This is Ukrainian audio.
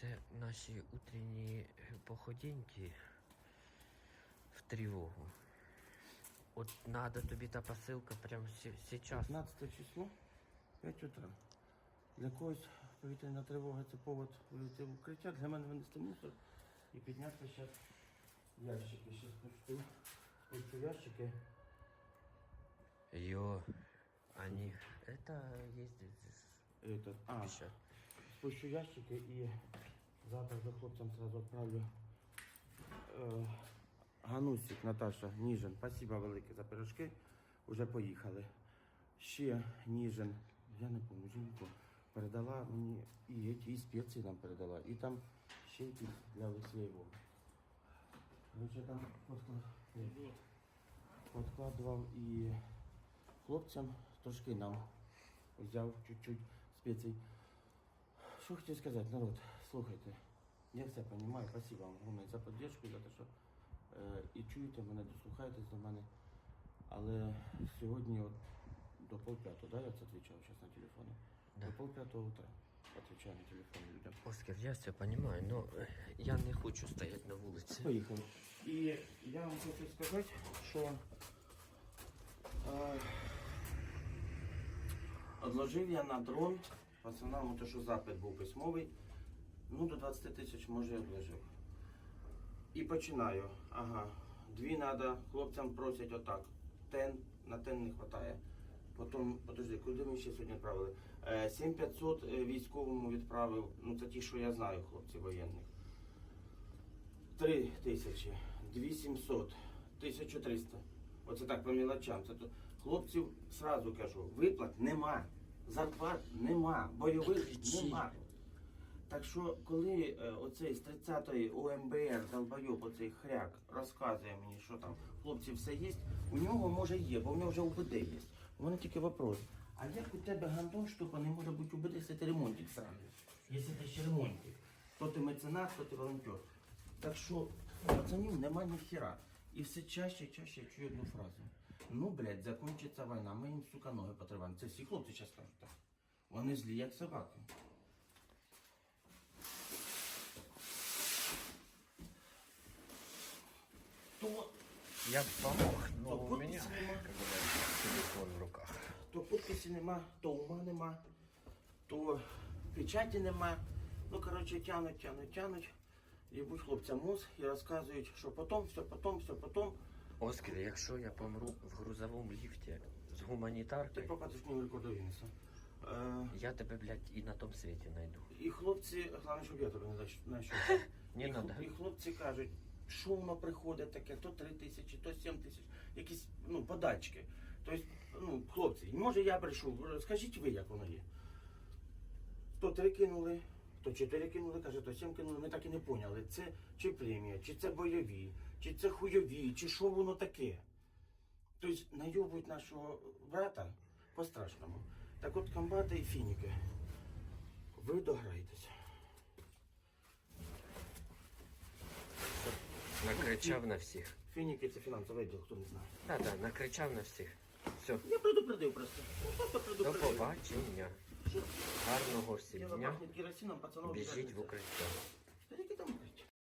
Це наші утренні походеньки в тривогу. От надо тобі та посилка прямо зараз. 15 число, 5 утра. Для когось повітряна тривога це повод вийти в укриття. Для мене винести мусор і підняти зараз ящики. Зараз пусту, пусту ящики. Йо, они, это ездит Это, а, пища. Спущу ящики і завтра за хлопцем сразу відправлю. Е, Ганусик, Наташа, Ніжин, спасибо велике за пирожки. Уже поїхали. Ще Ніжин, я не пам'ятаю, жінку, передала мені і, ті, спеції нам передала. І там ще якісь для Олексєєвого. Короче, там подклад- подкладував і хлопцям, трошки нам взяв чуть-чуть спецій. Що хотів сказати, народ, слухайте, я все розумію, спасибо вам огромне за підтримку, за те, що е, і чуєте мене, дослухаєтесь до мене. Але сьогодні от, до полп'ятого, да, я це відповідав зараз на телефоні? Да. До полп'ятого утра відповідаю на телефон людям. Оскар, я все понимаю, но э, я не хочу стоять на вулиці. Поїхали. І я вам хочу сказати, що е, одложив я на дрон пацанам, те, що запит був письмовий, ну до 20 тисяч може я одложив. І починаю. Ага. Дві треба, хлопцям просять отак. Тен, на тен не вистачає. Потім, подожди, куди ми ще сьогодні відправили? Е, 7500 е, військовому відправив. Ну це ті, що я знаю, хлопці воєнних. 3 тисячі, 2700, 1300. Оце так по мілочам. Це то хлопців сразу кажу, виплат нема, зарплат нема, бойових нема. Так що, коли е, оцей з 30-ї ОМБР долбойоб, оцей хряк, розказує мені, що там хлопці все є, у нього може є, бо в нього вже УБД є. У мене тільки вопрос. А як у тебе гандон штука не може бути УБД, якщо ти ремонтик сраний? Якщо ти ще ремонтик, то ти меценат, то ти волонтер. Так що пацанів нема ні хера. І все чаще чаще я чую одну фразу. Ну, блядь, закінчиться війна, ми їм, сука, ноги потриваємо. Це всі хлопці зараз кажуть так. Вони злі, як собаки. То, Я бы помог, но то у меня подписи нема, телефон в руках. то підписі нема, то ума нема, то печаті нема. Ну, коротше, тянуть, тянуть, тянуть. Їбуть хлопцям мозг і розказують, що потом, все потом, все потом. Оскар, якщо я помру в грузовому ліфті з Ти гуманітаркою, попадеш в рекорду Гіннеса. Е, я тебе, блядь, і на тому світі знайду. і хлопці, головне, щоб я тебе не знайш- знайшов. Не і, надо. хл- і хлопці кажуть, що воно приходить таке, то 3 тисячі, то 7 тисяч, якісь ну, подачки. Тобто, ну, хлопці, може я прийшов, скажіть ви, як воно є. То 3 кинули, то 4 кинули, каже, то 7 кинули, ми так і не поняли, це чи премія, чи це бойові, чи це хуйові, чи що воно таке. Тобто найобують нашого брата по-страшному. Так от комбати і фініки, ви дограєтеся. Накричав на всіх. Фініки це фінансовий відділ, хто не знає. Так, так, накричав на всіх. Все, Я предупредив просто. Ну, Просто до предупредив. побачення. Гарного всім дня. Біжіть в укриття?